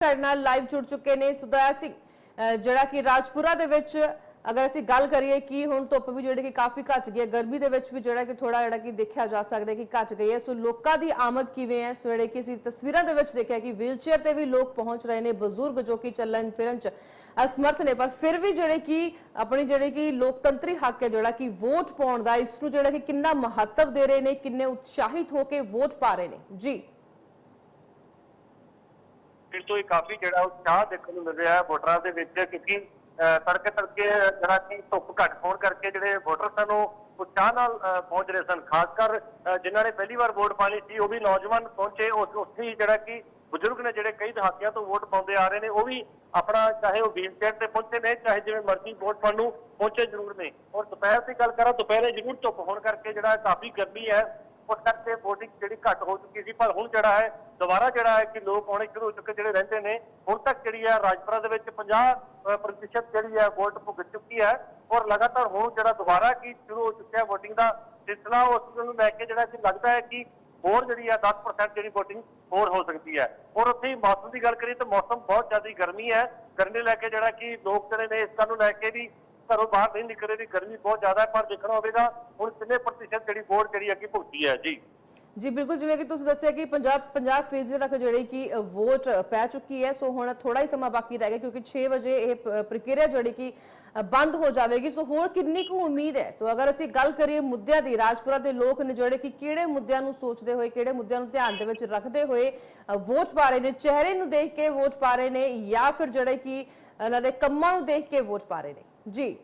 ਸਾਡੇ ਨਾਲ ਲਾਈਵ ਜੁੜ ਚੁੱਕੇ ਨੇ ਸੁਦਇਆ ਸਿੰਘ ਜਿਹੜਾ ਕਿ ਰਾਜਪੁਰਾ ਦੇ ਵਿੱਚ, ਅਗਰ ਅਸੀਂ ਗੱਲ ਕਰੀਏ ਕਿ ਹੁਣ ਧੁੱਪ ਵੀ ਜਿਹੜੀ ਕਿ ਕਾਫੀ ਘਟ ਗਈ ਹੈ, ਗਰਮੀ ਦੇ ਵਿੱਚ ਵੀ ਜਿਹੜਾ ਕਿ ਥੋੜਾ ਜਿਹੜਾ ਕਿ ਦੇਖਿਆ ਜਾ ਸਕਦਾ ਕਿ ਘਟ ਗਈ ਹੈ। ਸੋ ਲੋਕਾਂ ਦੀ ਆਮਦ ਕਿਵੇਂ ਹੈ? ਸੋ ਜਿਹੜੇ ਕਿ ਅਸੀਂ ਤਸਵੀਰਾਂ ਦੇ ਵਿੱਚ ਦੇਖਿਆ ਕਿ ਵੀਲਚੇਅਰ ਤੇ ਵੀ ਲੋਕ ਪਹੁੰਚ ਰਹੇ ਨੇ, ਬਜ਼ੁਰਗ ਜੋ ਕਿ ਚੱਲਣ ਫਿਰਨ ਚ ਅਸਮਰਥ ਨੇ, ਪਰ ਫਿਰ ਵੀ ਜਿਹੜੇ ਕਿ ਆਪਣੀ ਜਿਹੜੇ ਕਿ ਲੋਕਤੰਤਰੀ ਹੱਕ ਹੈ, ਜਿਹੜਾ ਕਿ ਵੋਟ ਪਾਉਣ ਦਾ, ਇਸ ਨੂੰ ਜਿਹੜਾ ਕਿ ਕਿੰਨਾ ਮਹੱਤਵ ਦੇ ਰਹੇ ਨੇ, ਕਿੰਨੇ ਉਤਸ਼ਾਹਿਤ ਹੋ ਕੇ ਵੋਟ ਪਾ ਰਹੇ ਨੇ। ਜੀ। ਫਿਰ ਤੋਂ ਇਹ ਕਾਫੀ ਜਿਹੜਾ ਉਤਸ਼ਾਹ ਦੇਖਣ ਨੂੰ ਮਿਲ ਰਿਹਾ ਹੈ ਵੋਟਰਾਂ ਦੇ ਵਿੱਚ, ਕਿਉਂਕਿ ਤੜਕੇ ਤੜਕੇ ਜਿਹੜਾ ਕਿ ਧੁੱਪ ਘੱਟ ਹੋਣ ਕਰਕੇ ਜਿਹੜੇ ਵੋਟਰ ਸਨ ਉਹ ਉਤਸ਼ਾਹ ਨਾਲ ਪਹੁੰਚ ਰਹੇ ਸਨ। ਖਾਸ ਕਰ ਜਿਨ੍ਹਾਂ ਨੇ ਪਹਿਲੀ ਵਾਰ ਵੋਟ ਪਾਣੀ ਸੀ, ਉਹ ਵੀ ਨੌਜਵਾਨ ਪਹੁੰਚੇ। ਉਸ ਉੱਥੇ ਹੀ ਜਿਹੜਾ ਕਿ ਬਜ਼ੁਰਗ ਨੇ ਜਿਹੜੇ ਕਈ ਦਹਾਕਿਆਂ ਤੋਂ ਵੋਟ ਪਾਉਂਦੇ ਆ ਰਹੇ ਨੇ, ਉਹ ਵੀ ਆਪਣਾ ਚਾਹੇ ਉਹ ਵੀਲ ਚੇਅਰ ਤੇ ਪਹੁੰਚੇ ਨੇ, ਚਾਹੇ ਜਿਵੇਂ ਮਰਜ਼ੀ ਵੋਟ ਪਾਉਣ ਨੂੰ ਪਹੁੰਚੇ ਜ਼ਰੂਰ ਨੇ। ਔਰ ਦੁਪਹਿਰ ਦੀ ਗੱਲ ਕਰਾਂ, ਦੁਪਹਿਰੇ ਜ਼ਰੂਰ ਧੁੱਪ ਹੋਣ ਕਰਕੇ ਜਿਹੜਾ ਕਾਫੀ ਗਰਮੀ ਹੈ ਉਸ ਕਰਕੇ VOTING ਜਿਹੜੀ ਘੱਟ ਹੋ ਚੁੱਕੀ ਸੀ ਪਰ ਹੁਣ ਜਿਹੜਾ ਹੈ ਦੁਬਾਰਾ ਜਿਹੜਾ ਹੈ ਕਿ ਲੋਕ ਆਉਣੇ ਸ਼ੁਰੂ ਹੋ ਚੁੱਕੇ ਜਿਹੜੇ ਰਹਿੰਦੇ ਨੇ ਹੁਣ ਤੱਕ ਜਿਹੜੀ ਹੈ ਰਾਜਪੁਰਾ ਦੇ ਵਿੱਚ 50 ਅ, ਜਿਹੜੀ ਹੈ ਵੋਟ ਭੁਗਤ ਚੁੱਕੀ ਹੈ ਔਰ ਲਗਾਤਾਰ ਹੁਣ ਜਿਹੜਾ ਦੁਬਾਰਾ ਕੀ ਸ਼ੁਰੂ ਹੋ ਚੁੱਕਿਆ ਵੋਟਿੰਗ ਦਾ ਸਿਲਸਿਲਾ ਉਸ ਨੂੰ ਲੈ ਕੇ ਜਿਹੜਾ ਕਿ ਲੱਗਦਾ ਹੈ ਕਿ ਹੋਰ ਜਿਹੜੀ ਹੈ 10% ਜਿਹੜੀ ਵੋਟਿੰਗ ਹੋਰ ਹੋ ਸਕਦੀ ਹੈ। ਔਰ ਉੱਥੇ ਮੌਸਮ ਦੀ ਗੱਲ ਕਰੀਏ ਤਾਂ ਮੌਸਮ ਬਹੁਤ ਜ਼ਿਆਦਾ ਗਰਮੀ ਹੈ। ਗਰਮੀ ਲੈ ਕੇ ਜਿਹੜਾ ਕਿ ਲੋਕ ਜਿਹੜੇ ਨੇ ਇਸ ਗੱਲ ਨੂੰ ਲੈ ਕੇ ਵੀ ਘਰੋਂ ਬਾਹਰ ਨਹੀਂ ਨਿਕਲ ਰਹੇ ਵੀ ਗਰਮੀ ਬਹੁਤ ਜ਼ਿਆਦਾ ਹੈ, ਪਰ ਦੇਖਣਾ ਹੋਵੇਗਾ, ਹੁਣ ਕਿੰਨੇ ਪ੍ਰਤੀਸ਼ਤ ਜਿਹੜੀ ਵੋਟ ਜਿਹੜੀ ਅੱਗੇ ਭੁਗਤੀ ਹੈ ਜੀ। ਜੀ, ਬਿਲਕੁਲ, ਜਿਵੇਂ ਕਿ ਤੁਸੀਂ ਦੱਸਿਆ ਕਿ 50 50 ਫੀਸਦੀ ਤੱਕ ਜਿਹੜੀ ਕਿ ਵੋਟ ਪੈ ਚੁੱਕੀ ਹੈ, ਸੋ ਹੁਣ ਥੋੜਾ ਹੀ ਸਮਾਂ ਬਾਕੀ ਰਹਿ ਗਿਆ, ਕਿਉਂਕਿ 6 ਵਜੇ ਇਹ ਪ੍ਰਕਿਰਿਆ ਜਿਹੜੀ ਕਿ ਬੰਦ ਹੋ ਜਾਵੇਗੀ। ਸੋ ਹੋਰ ਕਿੰਨੀ ਕੁ ਉਮੀਦ ਹੈ? ਸੋ ਅਗਰ ਅਸੀਂ ਗੱਲ ਕਰੀਏ ਮੁੱਦਿਆਂ ਦੀ, ਰਾਜਪੁਰਾ ਦੇ ਲੋਕ ਨੇ ਜਿਹੜੇ ਕਿ ਕਿਹੜੇ ਮੁੱਦਿਆਂ ਨੂੰ ਸੋਚਦੇ ਹੋਏ, ਕਿਹੜੇ ਮੁੱਦਿਆਂ ਨੂੰ ਧਿਆਨ ਦੇ ਵਿੱਚ ਰੱਖਦੇ ਹੋਏ ਵੋਟ ਪਾ ਰਹੇ ਨੇ, ਚਿਹਰੇ ਨੂੰ ਦੇਖ ਕੇ ਵੋਟ ਪਾ ਰਹੇ ਨੇ, ਜਾਂ ਫਿਰ ਜਿਹੜੇ ਕਿ ਇਹਨਾਂ ਦੇ ਕੰਮਾਂ ਨੂੰ ਦੇਖ ਕੇ ਵੋਟ ਪਾ ਰਹੇ ਨੇ। ਜੀ।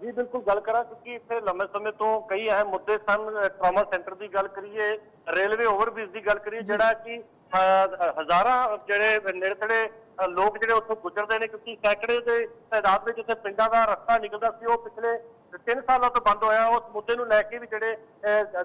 ਜੀ ਬਿਲਕੁਲ ਗੱਲ ਕਰਾਂ ਕਿਉਂਕਿ ਇੱਥੇ ਲੰਮੇ ਸਮੇਂ ਤੋਂ ਕਈ ਅਹਿਮ ਮੁੱਦੇ ਸਨ। ਟਰਾਮਾ ਸੈਂਟਰ ਦੀ ਗੱਲ ਕਰੀਏ ਰੇਲਵੇ ਓਵਰਬ੍ਰਿਜ ਦੀ ਗੱਲ ਕਰੀਏ ਜਿਹੜਾ ਕਿ ਹਜ਼ਾਰਾਂ ਜਿਹੜੇ ਨੇੜੇ ਤੇੜੇ ਲੋਕ ਜਿਹੜੇ ਉੱਥੋਂ ਗੁਜ਼ਰਦੇ ਨੇ ਕਿਉਂਕਿ ਸੈਂਕੜੇ ਦੇ ਤਾਦਾਦ ਵਿੱਚ ਉੱਥੇ ਪਿੰਡਾਂ ਦਾ ਰਸਤਾ ਨਿਕਲਦਾ ਸੀ ਉਹ ਪਿਛਲੇ 3 ਸਾਲਾਂ ਤੋਂ ਬੰਦ ਹੋਇਆ ਉਸ ਮੁੱਦੇ ਨੂੰ ਲੈ ਕੇ ਵੀ ਜਿਹੜੇ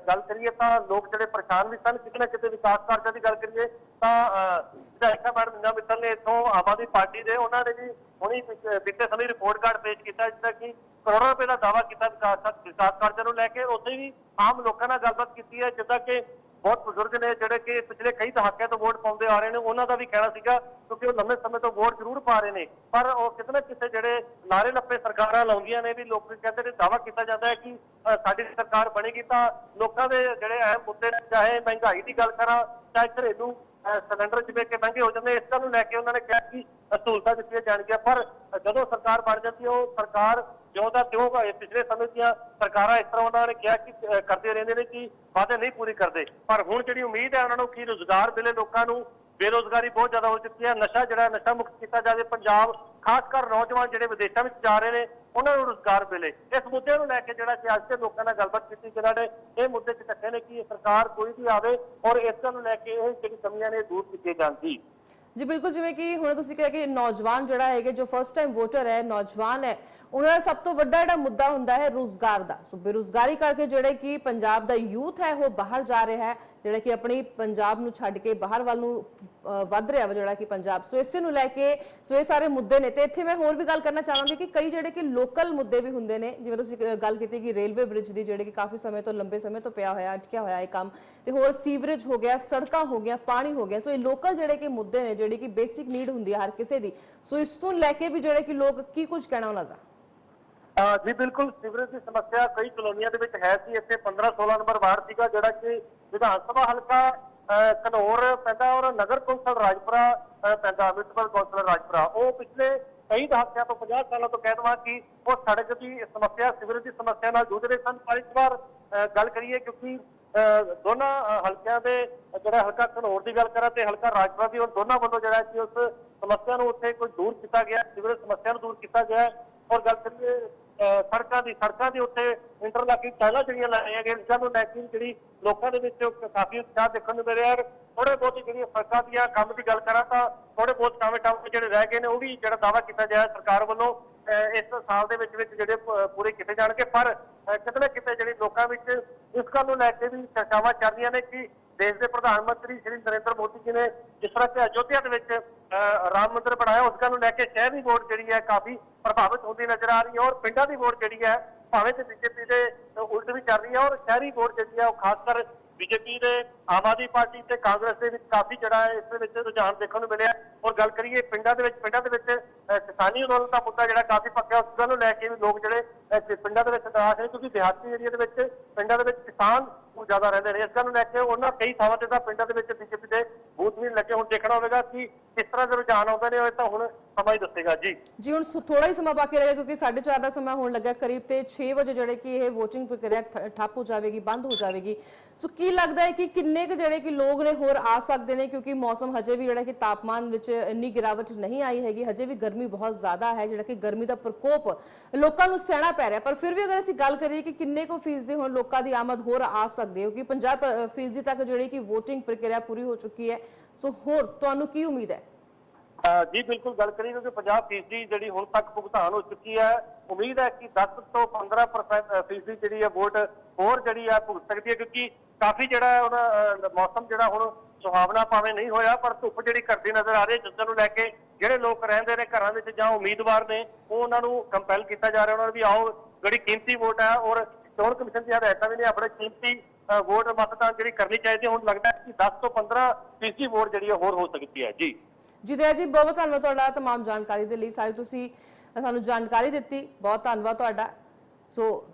ਗੱਲ ਕਰੀਏ ਤਾਂ ਲੋਕ ਜਿਹੜੇ ਪਰੇਸ਼ਾਨ ਵੀ ਸਨ ਕਿਤੇ ਨਾ ਕਿਤੇ ਵਿਕਾਸ ਕਾਰਜਾਂ ਦੀ ਗੱਲ ਕਰੀਏ ਤਾਂ ਅ, ਵਿਧਾਇਕਾ ਮੈਡਮ ਨਿੰਦਾ ਮਿੱਤਲ ਨੇ ਇੱਥੋਂ ਆਮ ਆਦਮੀ ਪਾਰਟੀ ਦੇ ਉਹਨਾਂ ਨੇ ਵੀ ਹੁਣੀ ਪਿਛ- ਬੀਤੇ ਸਮੇਂ ਰਿਪੋਰਟ ਕਾਰਡ ਪੇਸ਼ ਕੀਤਾ ਜਿੱਦਾਂ ਕਿ ਕਰੋੜਾਂ ਰੁਪਏ ਦਾ ਦਾਅਵਾ ਕੀਤਾ ਵਿਕਾਸ ਵਿਕਾਸ ਕਾਰਜਾਂ ਨੂੰ ਲੈ ਕੇ ਉੱਥੇ ਵੀ ਆਮ ਲੋਕਾਂ ਨਾਲ ਗੱਲਬਾਤ ਕੀਤੀ ਹੈ ਜਿੱਦਾਂ ਕਿ ਬਹੁਤ ਬਜ਼ੁਰਗ ਨੇ ਜਿਹੜੇ ਕਿ ਪਿਛਲੇ ਕਈ ਦਹਾਕਿਆਂ ਤੋਂ ਵੋਟ ਪਾਉਂਦੇ ਆ ਰਹੇ ਨੇ ਉਹਨਾਂ ਦਾ ਵੀ ਕਹਿਣਾ ਸੀਗਾ ਕਿਉਂਕਿ ਉਹ ਲੰਮੇ ਸਮੇਂ ਤੋਂ ਵੋਟ ਜ਼ਰੂਰ ਪਾ ਰਹੇ ਨੇ। ਪਰ ਉਹ ਕਿਤੇ ਨਾ ਕਿਤੇ ਜਿਹੜੇ ਲਾਰੇ ਲੱਪੇ ਸਰਕਾਰਾਂ ਲਾਉਂਦੀਆਂ ਨੇ ਵੀ ਲੋਕ ਕਹਿੰਦੇ ਨੇ ਦਾਅਵਾ ਕੀਤਾ ਜਾਂਦਾ ਹੈ ਕਿ ਸਾਡੀ ਸਰਕਾਰ ਬਣੇਗੀ ਤਾਂ ਲੋਕਾਂ ਦੇ ਜਿਹੜੇ ਅਹਿਮ ਮੁੱਦੇ ਨੇ ਚਾਹੇ ਮਹਿੰਗਾਈ ਦੀ ਗੱਲ ਕਰਾਂ ਚਾਹੇ ਘਰੇਲੂ ਅ, ਸਿਲੰਡਰ ਜਿਵੇਂ ਕਿ ਮਹਿੰਗੇ ਹੋ ਜਾਂਦੇ ਇਸ ਗੱਲ ਨੂੰ ਲੈ ਕੇ ਉਹਨਾਂ ਨੇ ਕਿਹਾ ਕਿ ਸਹੂਲਤਾਂ ਦਿੱਤੀਆਂ ਜਾਣਗੀਆਂ। ਪਰ ਜਦੋਂ ਸਰਕਾਰ ਬਣ ਜਾਂਦੀ ਹੈ ਉਹ ਸਰਕਾਰ ਜਿਉਂ ਦਾ ਤਿਉਂ ਪਿਛਲੇ ਸਮੇਂ ਦੀਆਂ ਸਰਕਾਰਾਂ ਇਸ ਤਰ੍ਹਾਂ ਉਹਨਾਂ ਨੇ ਕਿਹਾ ਕਿ ਕਰਦੇ ਰਹਿੰਦੇ ਨੇ ਕਿ ਵਾਅਦੇ ਨਹੀਂ ਪੂਰੀ ਕਰਦੇ। ਪਰ ਹੁਣ ਜਿਹੜੀ ਉਮੀਦ ਹੈ ਉਹਨਾਂ ਨੂੰ ਕਿ ਰੋਜ਼ਗਾਰ ਮਿਲੇ ਲੋਕਾਂ ਨੂੰ, ਬੇਰੋਜ਼ਗਾਰੀ ਬਹੁਤ ਜ਼ਿਆਦਾ ਹੋ ਚੁੱਕੀ ਹੈ। ਨਸ਼ਾ ਜਿਹੜਾ ਨਸ਼ਾ ਮੁਕਤ ਕੀਤਾ ਜਾਵੇ। ਪੰਜਾਬ ਖਾਸ ਕਰ ਨੌਜਵਾਨ ਜਿਹੜੇ ਵਿਦੇਸ਼ਾਂ ਵਿੱਚ ਜਾ ਰਹੇ ਨੇ, ਉਹਨਾਂ ਨੂੰ ਰੋਜ਼ਗਾਰ ਮਿਲੇ। ਇਸ ਮੁੱਦੇ ਨੂੰ ਲੈ ਕੇ ਜਿਹੜਾ ਕਿ ਅੱਜ ਦੇ ਲੋਕਾਂ ਨਾਲ ਗੱਲਬਾਤ ਕੀਤੀ ਜਿਨ੍ਹਾਂ ਨੇ, ਇਹ ਮੁੱਦੇ ਚ ਚੱਕੇ ਨੇ ਕਿ ਸਰਕਾਰ ਕੋਈ ਵੀ ਆਵੇ ਔਰ ਇਸ ਨੂੰ ਲੈ ਕੇ ਇਹ ਜਿਹੜੀ ਕਮੀਆਂ ਨੇ ਦੂਰ ਕੀਤੀਆਂ ਜਾਣ ਦੀ ਜੀ, ਬਿਲਕੁਲ ਜਿਵੇਂ ਕਿ ਹੁਣ ਤੁਸੀਂ ਕਿਹਾ ਕਿ ਨੌਜਵਾਨ ਜਿਹੜਾ ਹੈਗੇ, ਜੋ ਫਸਟ ਟਾਈਮ ਵੋਟਰ ਹੈ, ਨੌਜਵਾਨ ਹੈ, ਉਹਨਾਂ ਦਾ ਸਭ ਤੋਂ ਵੱਡਾ ਜਿਹੜਾ ਮੁੱਦਾ ਹੁੰਦਾ ਹੈ ਰੋਜ਼ਗਾਰ ਦਾ। ਸੋ ਬੇਰੋਜ਼ਗਾਰੀ ਕਰਕੇ ਜਿਹੜੇ ਕਿ ਪੰਜਾਬ ਦਾ ਯੂਥ ਹੈ, ਉਹ ਬਾਹਰ ਜਾ ਰਿਹਾ ਹੈ, ਜਿਹੜਾ ਕਿ ਆਪਣੀ ਪੰਜਾਬ ਨੂੰ ਛੱਡ ਕੇ ਬਾਹਰ ਵੱਲ ਨੂੰ ਵੱਧ ਰਿਹਾ ਵਾ ਜਿਹੜਾ ਕਿ ਪੰਜਾਬ। ਸੋ ਇਸੇ ਨੂੰ ਲੈ ਕੇ ਸੋ ਇਹ ਸਾਰੇ ਮੁੱਦੇ ਨੇ ਤੇ ਇੱਥੇ ਮੈਂ ਹੋਰ ਵੀ ਗੱਲ ਕਰਨਾ ਚਾਹਾਂਗੀ ਕਿ ਕਈ ਜਿਹੜੇ ਕਿ ਲੋਕਲ ਮੁੱਦੇ ਵੀ ਹੁੰਦੇ ਨੇ, ਜਿਵੇਂ ਤੁਸੀਂ ਗੱਲ ਕੀਤੀ ਕਿ ਰੇਲਵੇ ਬ੍ਰਿਜ ਦੀ ਜਿਹੜੇ ਕਿ ਕਾਫੀ ਸਮੇਂ ਤੋਂ, ਲੰਬੇ ਸਮੇਂ ਤੋਂ ਪਿਆ ਹੋਇਆ, ਅਟਕਿਆ ਹੋਇਆ ਇਹ ਕੰਮ ਤੇ ਹੋਰ ਸੀਵਰੇਜ ਹੋ ਗਿਆ, ਸੜਕਾਂ ਹੋ ਗਿਆ ਪਾਣੀ ਹੋ ਗਿਆ। ਸੋ ਇਹ ਲੋਕਲ ਜਿਹੜੇ ਕਿ ਮੁੱਦੇ ਨੇ, ਜਿਹੜੇ ਕਿ ਬੇਸਿਕ ਨੀਡ ਹੁੰਦੀ ਹੈ ਹਰ ਕਿਸੇ ਦੀ। ਸੋ ਇਸ ਨੂੰ ਲੈ ਕੇ ਵੀ ਜਿਹੜੇ ਕਿ ਲੋਕ ਕੀ ਕੁਝ ਕਹਿਣਾ ਉਹਨਾਂ ਦਾ? ਜੀ ਬਿਲਕੁਲ ਸੀਵਰੇਜ ਦੀ ਸਮੱਸਿਆ ਕਈ ਕਲੋਨੀਆਂ ਦੇ ਵਿੱਚ ਹੈ ਸੀ। ਇੱਥੇ 15 16 ਨੰਬਰ ਵਾਰਡ ਸੀਗਾ, ਜਿਹੜਾ ਕਿ ਵਿਧਾਨ ਸਭਾ ਹਲਕਾ ਅਹ, ਪੈਂਦਾ ਔਰ ਨਗਰ ਕੌਂਸਲ ਰਾਜਪੁਰਾ ਪੈਂਦਾ ਮਿਊਨਿਸਪਲ ਕੌਂਸਲ ਰਾਜਪੁਰਾ। ਉਹ ਪਿਛਲੇ ਕਈ ਦਹਾਕਿਆਂ ਤੋਂ 50 ਸਾਲਾਂ ਤੋਂ ਕਹਿ ਕਿ ਉਹ ਸੜਕ ਦੀ ਸਮੱਸਿਆ ਸੀਵਰੇਜ ਦੀ ਸਮੱਸਿਆ ਨਾਲ ਜੂਝ ਰਹੇ ਸਨ। ਪਰ ਇਸ ਵਾਰ ਗੱਲ ਕਰੀਏ ਕਿਉਂਕਿ ਅਹ, ਦੋਨਾਂ ਹਲਕਿਆਂ ਦੇ ਜਿਹੜਾ ਹਲਕਾ ਘਨੌਰ ਦੀ ਗੱਲ ਕਰਾਂ ਤੇ ਹਲਕਾ ਰਾਜਪੁਰਾ ਦੀ ਉਹ ਦੋਨਾਂ ਵੱਲੋਂ ਜਿਹੜਾ ਕਿ ਉਸ ਸਮੱਸਿਆ ਨੂੰ ਉੱਥੇ ਕੋਈ ਦੂਰ ਕੀਤਾ ਗਿਆ ਸਿਵਰ ਸਮੱਸਿਆ ਨੂੰ ਦੂਰ ਕੀਤਾ ਗਿਆ। ਔਰ ਗੱਲ ਕਰੀਏ ਸੜਕਾਂ ਦੀ, ਸੜਕਾਂ ਦੇ ਉੱਤੇ ਇੰਟਰਲਾਕਿੰਗ ਟਾਇਲਾਂ ਜਿਹੜੀਆਂ ਲਾਈਆਂ ਗਈਆਂ ਜਿਨ੍ਹਾਂ ਨੂੰ ਜਿਹੜੀ ਲੋਕਾਂ ਦੇ ਵਿੱਚ ਕਾਫੀ ਉਤਸ਼ਾਹ ਦੇਖਣ ਨੂੰ ਮਿਲਿਆ ਔਰ ਥੋੜੇ ਬਹੁਤ ਜਿਹੜੀਆਂ ਸੜਕਾਂ ਦੀਆਂ, ਕੰਮ ਦੀ ਗੱਲ ਕਰਾਂ ਤਾਂ ਥੋੜੇ ਬਹੁਤ ਕਾਮੇ ਟਾਵੇਂ ਜਿਹੜੇ ਰਹਿ ਗਏ ਨੇ, ਉਹ ਵੀ ਜਿਹੜਾ ਦਾਵਾ ਕੀਤਾ ਜਾ ਹੈ ਸਰਕਾਰ ਵੱਲੋਂ, ਅਹ, ਇਸ ਸਾਲ ਦੇ ਵਿੱਚ ਵਿੱਚ ਜਿਹੜੇ ਪੂਰੇ ਕੀਤੇ ਜਾਣਗੇ। ਪਰ ਕਿਤੇ ਨਾ ਕਿਤੇ ਜਿਹੜੇ ਲੋਕਾਂ ਵਿੱਚ ਇਸ ਗੱਲ ਨੂੰ ਲੈ ਕੇ ਵੀ ਚਰਚਾਵਾਂ ਚੱਲ ਰਹੀਆਂ ਨੇ ਕਿ ਦੇਸ਼ ਦੇ ਪ੍ਰਧਾਨ ਮੰਤਰੀ ਸ਼੍ਰੀ ਨਰਿੰਦਰ ਮੋਦੀ ਜੀ ਨੇ ਜਿਸ ਤਰ੍ਹਾਂ ਕਿ ਅਯੋਧਿਆ ਦੇ ਵਿੱਚ ਅਹ, ਰਾਮ ਮੰਦਿਰ ਬਣਾਇਆ ਉਸ ਗੱਲ ਨੂੰ ਲੈ ਕੇ ਸ਼ਹਿਰ ਦੀ ਵੋਟ ਜਿਹੜੀ ਹੈ ਕਾਫੀ ਪ੍ਰਭਾਵਿਤ ਹੁੰਦੀ ਨਜ਼ਰ ਆ ਰਹੀ ਹੈ ਔਰ ਪਿੰਡਾਂ ਦੀ ਵੋਟ ਜਿਹੜੀ ਹੈ ਭਾਵੇਂ ਤੇ ਬੀਜੇਪੀ ਦੇ ਉਲਟ ਵੀ ਚੱਲ ਰਹੀ ਹੈ ਔਰ ਸ਼ਹਿਰੀ ਵੋਟ ਜਿਹੜੀ ਹੈ ਉਹ ਖਾਸ ਕਰ ਬੀਜੇਪੀ ਦੇ ਆਮ ਆਦਮੀ ਪਾਰਟੀ ਤੇ ਕਾਂਗਰਸ ਦੇ ਵਿੱਚ ਕਾਫੀ ਜਿਹੜਾ ਹੈ, ਇਸ ਦੇ ਵਿੱਚ ਰੁਝਾਨ ਦੇਖਣ ਨੂੰ ਮਿਲਿਆ। ਔਰ ਗੱਲ ਕਰੀਏ ਪਿੰਡਾਂ ਦੇ ਵਿੱਚ, ਪਿੰਡਾਂ ਦੇ ਵਿੱਚ ਕਿਸਾਨੀ ਅੰਦੋਲਨ ਦਾ ਮੁੱਦਾ ਜਿਹੜਾ ਕਾਫੀ ਪੱਕਿਆ ਉਸ ਗੱਲ ਨੂੰ ਲੈ ਕੇ ਵੀ ਲੋਕ ਜਿਹੜੇ ਪਿੰਡਾਂ ਦੇ ਵਿੱਚ ਨਿਰਾਸ਼ ਨੇ, ਕਿਉਂਕਿ ਦਿਹਾਤੀ ਏਰੀਆ ਦੇ ਵਿੱਚ, ਪਿੰਡਾਂ ਦੇ ਵਿੱਚ ਕਿਸਾਨ ਜ਼ਿਆਦਾ ਰਹਿੰਦੇ ਨੇ। ਇਸ ਗੱਲ ਨੂੰ ਲੈ ਕੇ ਉਹਨਾਂ ਕਈ ਥਾਵਾਂ ਤੇ ਤਾਂ ਪਿੰਡਾਂ ਦੇ ਵਿੱਚ ਬੀਜੇਪੀ ਦੇ ਬੂਥ ਵੀ ਲੱਗੇ। ਹੁਣ ਦੇਖਣਾ ਹੋਵੇਗਾ ਕਿ ਕਿਸ ਤਰ੍ਹਾਂ ਦੇ ਰੁਝਾਨ ਆਉਂਦੇ ਨੇ ਉਹ ਤਾਂ ਹੁਣ ਸਮਾਂ ਹੀ ਦੱਸੇਗਾ, ਜੀ। ਜੀ, ਹੁਣ ਥੋੜਾ ਹੀ ਸਮਾਂ ਬਾਕੀ ਰਹਿ ਗਿਆ ਕਿਉਂਕਿ 4:30 ਦਾ ਸਮਾਂ ਹੋਣ ਲੱਗਾ। ਕਰੀਬ ਤੇ 6 ਵਜੇ ਜਿਹੜੇ ਕਿ ਇਹ VOTING ਪ੍ਰਕਿਰਿਆ ਠੱਪ ਹੋ ਜਾਵੇਗੀ, ਬੰਦ ਹੋ ਜਾਵੇਗੀ। ਸੋ ਕੀ ਲੱਗਦਾ ਹੈ ਕਿ ਕਿੰਨੇ ਕੁ ਜਿਹੜੇ ਕਿ ਲੋਕ ਨੇ ਹੋਰ ਆ ਸਕਦੇ ਨੇ? ਕਿਉਂਕਿ ਮੌਸਮ ਹਜੇ ਵੀ ਜਿਹੜਾ ਕਿ ਤਾਪਮਾਨ ਵਿੱਚ ਇੰਨੀ ਗਿਰਾਵਟ ਨਹੀਂ ਆਈ ਹੈਗੀ। ਹਜੇ ਵੀ ਗਰਮੀ ਬਹੁਤ ਜ਼ਿਆਦਾ ਹੈ, ਜਿਹੜਾ ਕਿ ਗਰਮੀ ਦਾ ਪ੍ਰਕੋਪ ਲੋਕਾਂ ਨੂੰ ਸਹਿਣਾ ਪੈ ਰਿਹਾ। ਪਰ ਫਿਰ ਵੀ ਅਗਰ ਅਸੀਂ ਗੱਲ ਕਰੀਏ ਕਿ ਕਿੰਨੇ ਕੁ ਫੀਸਦੀ ਹੁਣ ਲੋਕਾਂ ਦੀ ਆਮਦ ਹੋਰ ਆ ਸਕਦੀ ਹੈ? ਕਿਉਂਕਿ 50 ਫੀਸਦੀ ਤੱਕ ਜਿਹੜੀ ਕਿ VOTING ਪ੍ਰਕਿਰਿਆ ਪੂਰੀ ਹੋ ਚੁੱਕੀ ਹੈ। ਸੋ ਹੋਰ ਤੁਹਾਨੂੰ ਕੀ ਉਮੀਦ ਹੈ? ਜੀ, ਬਿਲਕੁਲ ਗੱਲ ਕਰੀਏ ਕਿਉਂਕਿ 50 ਫੀਸਦੀ ਜਿਹੜੀ ਹੁਣ ਤੱਕ ਭੁਗਤਾਨ ਹੋ ਚੁੱਕੀ ਹੈ, ਉਮੀਦ ਹੈ ਕਿ 10 ਤੋਂ 15% ਫੀਸਦੀ ਜਿਹੜੀ ਹੈ ਵੋਟ ਹੋਰ ਜਿਹੜੀ ਹੈ ਭੁਗਤ ਸਕਦੀ ਹੈ, ਕਿਉਂਕਿ ਕਾਫੀ ਜਿਹੜਾ ਹੈ ਉਹਦਾ ਮੌਸਮ ਜਿਹੜਾ ਹੁਣ ਸੁਹਾਵਣਾ ਭਾਵੇਂ ਨਹੀਂ ਹੋਇਆ, ਪਰ ਧੁੱਪ ਜਿਹੜੀ ਕਰਦੀ ਨਜ਼ਰ ਆ ਰਹੀ ਹੈ ਜਿਸ ਨੂੰ ਲੈ ਕੇ ਜਿਹੜੇ ਲੋਕ ਰਹਿੰਦੇ ਨੇ ਘਰਾਂ ਵਿੱਚ ਜਾਂ ਉਮੀਦਵਾਰ ਨੇ, ਉਹ ਉਹਨਾਂ ਨੂੰ ਕੰਪੈਲ ਕੀਤਾ ਜਾ ਰਿਹਾ, ਉਹਨਾਂ ਨੂੰ ਵੀ ਆਓ, ਜਿਹੜੀ ਕੀਮਤੀ ਵੋਟ ਹੈ ਔਰ ਚੋਣ ਕਮਿਸ਼ਨ ਦੀਆਂ ਹਦਾਇਤਾਂ ਵੀ ਨੇ, ਆਪਣੇ ਕੀਮਤੀ ਵੋਟ ਮਤਦਾਨ ਜਿਹੜੀ ਕਰਨੀ ਚਾਹੀਦੀ ਹੈ। ਹੁਣ ਲੱਗਦਾ ਹੈ ਕਿ 10 ਤੋਂ 15 ਫੀਸਦੀ ਵੋਟ ਜਿਹੜੀ ਹੈ ਹੋਰ ਹੋ ਸਕਦੀ ਹੈ ਜੀ ਜਿਦਿਆ ਜੀ ਬਹੁਤ ਬਹੁਤ ਧੰਨਵਾਦ ਤੁਹਾਡਾ तमाम ਜਾਣਕਾਰੀ ਦੇ ਲਈ ਸਾਰੀ ਤੁਸੀਂ ਸਾਨੂੰ ਜਾਣਕਾਰੀ ਦਿੱਤੀ ਬਹੁਤ ਧੰਨਵਾਦ ਤੁਹਾਡਾ ਸੋ